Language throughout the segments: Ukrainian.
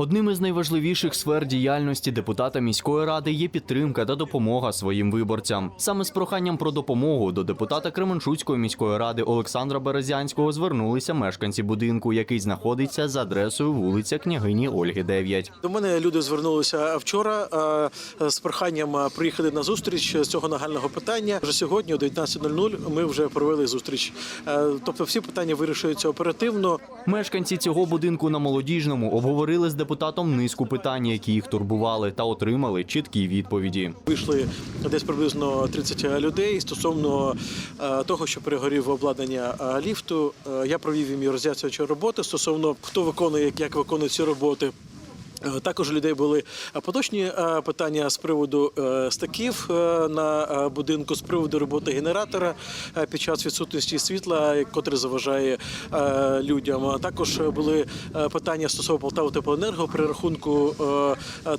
Одним із найважливіших сфер діяльності депутата міської ради є підтримка та допомога своїм виборцям. Саме з проханням про допомогу до депутата Кременчуцької міської ради Олександра Березянського звернулися мешканці будинку, який знаходиться за адресою вулиця княгині Ольги 9. До мене люди звернулися вчора е, з проханням е, приїхати на зустріч з цього нагального питання. Вже сьогодні, о 19.00, ми вже провели зустріч. Е, Тобто, всі питання вирішуються оперативно. Мешканці цього будинку на молодіжному обговорили з депутатом низку питань, які їх турбували, та отримали чіткі відповіді. Вийшли десь приблизно 30 людей стосовно е, того, що перегорів обладнання е, ліфту. Е, Я провів їм роз'яснювачі роботи стосовно хто виконує, як виконує ці роботи. Е, Також у людей були е, поточні е, питання з приводу стаків на будинку, з приводу роботи генератора під час відсутності світла, котрий заважає людям. Також були питання стосовно Полтави теплоенерго при рахунку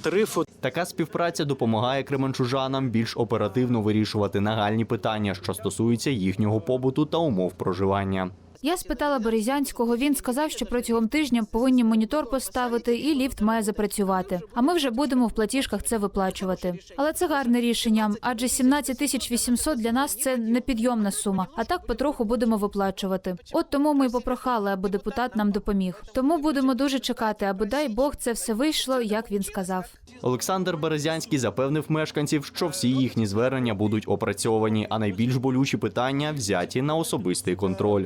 тарифу. Така співпраця допомагає кременчужанам більш оперативно вирішувати нагальні питання, що стосуються їхнього побуту та умов проживання. Я спитала Березянського. Він сказав, що протягом тижня повинні монітор поставити і ліфт має запрацювати. А ми вже будемо в платіжках це виплачувати. Але це гарне рішення, адже 17 тисяч 800 для нас це непідйомна сума. А так потроху будемо виплачувати. От тому ми й попрохали, аби депутат нам допоміг. Тому будемо дуже чекати, аби дай Бог це все вийшло, як він сказав. Олександр Березянський запевнив мешканців, що всі їхні звернення будуть опрацьовані, а найбільш болючі питання взяті на особистий контроль.